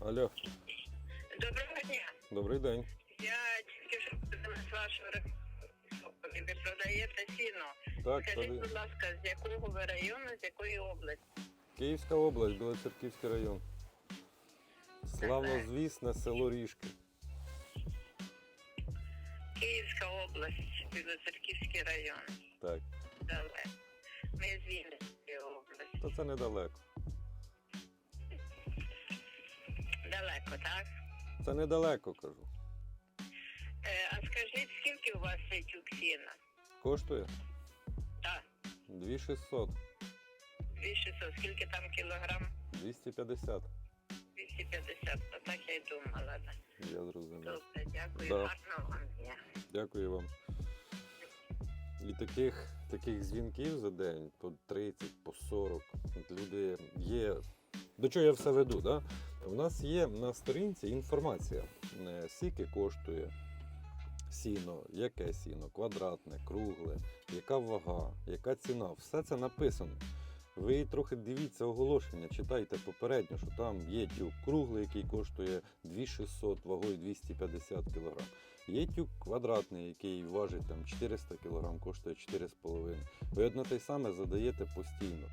Алло, Доброго дня. добрий день. Я тільки що подивилась вашу рекламу. Ви продаєте сіно. Так, Скажіть, продай- будь ласка, з якого ви району, з якої області? Київська область, Білоцерківський район. Славнозвісне село Ріжки. Київська область, Білоцерківський район. Так, Далеко. Ми з Вінницької області. то це недалеко. Далеко, так? Це недалеко, кажу. Е, а скажіть, скільки у вас цей тюк сіна? Коштує Так, 2600, 2600. Скільки там кілограм? 250. 250. То так я й думала. да. Я зрозумів. Добре, дякую. Да. Гарного вам дня. Дякую вам. І таких, таких дзвінків за день по 30, по 40. От люди є. До чого я все веду? Да? У нас є на сторінці інформація, е, скільки коштує сіно, яке сіно, квадратне, кругле, яка вага, яка ціна. Все це написано. Ви трохи дивіться оголошення, читайте попередньо, що там є тюк круглий, який коштує 2600 вагою 250 кг. Є тюк квадратний, який важить там 400 кг, коштує 4,5. Ви одне те саме задаєте постійно.